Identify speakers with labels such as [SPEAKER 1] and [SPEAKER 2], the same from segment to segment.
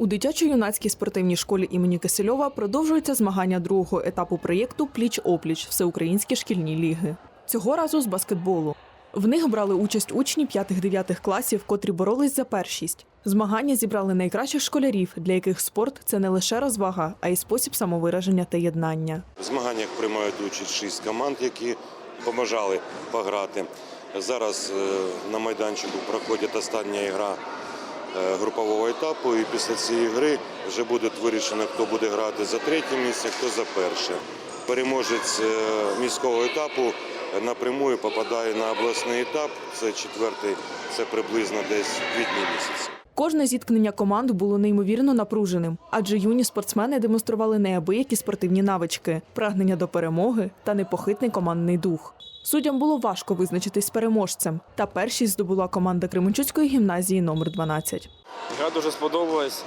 [SPEAKER 1] У дитячо-юнацькій спортивній школі імені Кисельова продовжуються змагання другого етапу проєкту Пліч-опліч Всеукраїнські шкільні ліги. Цього разу з баскетболу. В них брали участь учні 5-9 класів, котрі боролись за першість. Змагання зібрали найкращих школярів, для яких спорт це не лише розвага, а й спосіб самовираження та єднання.
[SPEAKER 2] В змаганнях приймають участь шість команд, які побажали пограти. Зараз е, на майданчику проходить остання гра групового етапу, і після цієї гри вже буде вирішено, хто буде грати за третє місце, хто за перше. Переможець е, міського етапу напрямую попадає на обласний етап. Це четвертий, це приблизно десь квітні місяці.
[SPEAKER 1] Кожне зіткнення команд було неймовірно напруженим, адже юні спортсмени демонстрували неабиякі спортивні навички, прагнення до перемоги та непохитний командний дух. Суддям було важко визначитись з переможцем, та першість здобула команда Кременчуцької гімназії номер 12.
[SPEAKER 3] Гра дуже сподобалась.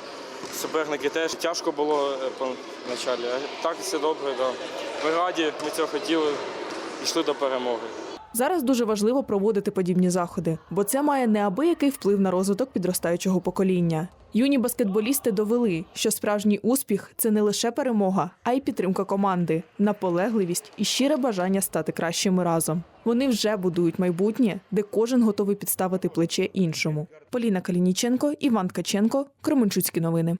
[SPEAKER 3] Суперники теж тяжко було е, по началі. а Так все добре. Да. Ми раді, ми цього хотіли, йшли до перемоги.
[SPEAKER 1] Зараз дуже важливо проводити подібні заходи, бо це має неабиякий вплив на розвиток підростаючого покоління. Юні баскетболісти довели, що справжній успіх це не лише перемога, а й підтримка команди, наполегливість і щире бажання стати кращими разом. Вони вже будують майбутнє, де кожен готовий підставити плече іншому. Поліна Калініченко, Іван Ткаченко, Кременчуцькі новини.